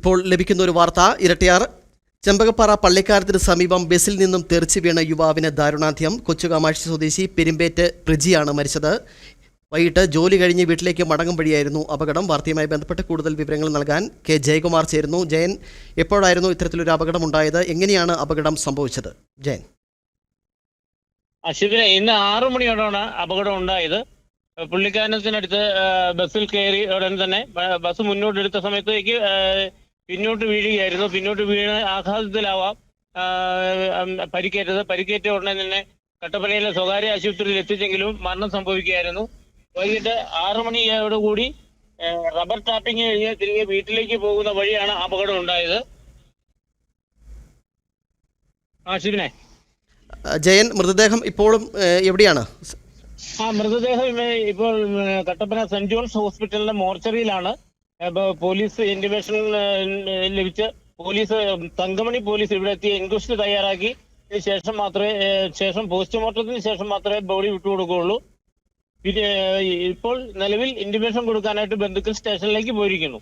ഇപ്പോൾ ലഭിക്കുന്ന ഒരു വാർത്ത ഇരട്ടിയാർ. ചെമ്പകപ്പാറ പള്ളിക്കാരത്തിന് സമീപം ബസ്സിൽ നിന്നും തെറിച്ച് വീണ യുവാവിന് ദാരുണാന്ത്യം. കൊച്ചുകാമാക്ഷി സ്വദേശി പെരുമ്പേറ്റ് പ്രിജിയാണ് മരിച്ചത്. വൈകിട്ട് ജോലി കഴിഞ്ഞ് വീട്ടിലേക്ക് മടങ്ങും വഴിയായിരുന്നു അപകടം. വാർത്തയുമായി ബന്ധപ്പെട്ട് കൂടുതൽ വിവരങ്ങൾ നൽകാൻ കെ ജയകുമാർ ചേരുന്നു. ജയൻ എപ്പോഴായിരുന്നു ഇത്തരത്തിലൊരു അപകടം ഉണ്ടായത് എങ്ങനെയാണ് അപകടം സംഭവിച്ചത്? ജയൻ. അശ്വിനെ ഇന്ന് ആറു മണിയോടാണ് അപകടം ഉണ്ടായത് പുള്ളിക്കാനത്തിനടുത്ത് ആ, ബസ്സിൽ കയറി ഉടൻ തന്നെ ബസ് മുന്നോട്ട് എടുത്ത സമയത്തേക്ക് പിന്നോട്ട് വീഴുകയായിരുന്നു. പിന്നോട്ട് വീണ ആഘാതത്തിലാവാം. പരിക്കേറ്റത്. പരിക്കേറ്റ ഉടനെ തന്നെ കട്ടപ്പനയിലെ സ്വകാര്യ ആശുപത്രിയിൽ എത്തിച്ചെങ്കിലും മരണം സംഭവിക്കുകയായിരുന്നു. വൈകിട്ട് ആറു മണിയോടുകൂടി റബ്ബർ ടാപ്പിംഗ് കഴിഞ്ഞ് തിരികെ വീട്ടിലേക്ക് പോകുന്ന വഴിയാണ് അപകടം ഉണ്ടായത്. ആശുവിനെ ജയൻ മൃതദേഹം ഇപ്പോഴും എവിടെയാണ്? ആ മൃതദേഹം ഇപ്പോൾ കട്ടപ്പന സെന്റ് ജോൺസ് ഹോസ്പിറ്റലിന്റെ മോർച്ചറിയിലാണ്. പോലീസ് ഇന്റിമേഷൻ ഏഹ്, ലഭിച്ച് പോലീസ് തങ്കമണി പോലീസ് ഇവിടെ എത്തി എൻക്വസ്റ്റ് തയ്യാറാക്കി. ശേഷം മാത്രമേ ശേഷം പോസ്റ്റ്മോർട്ടത്തിന് ശേഷം മാത്രമേ ബോഡി വിട്ടുകൊടുക്കുകയുള്ളൂ. പിന്നെ ഇപ്പോൾ നിലവിൽ ഇന്റിമേഷൻ കൊടുക്കാനായിട്ട് ബന്ധുക്കൾ സ്റ്റേഷനിലേക്ക് പോയിരിക്കുന്നു.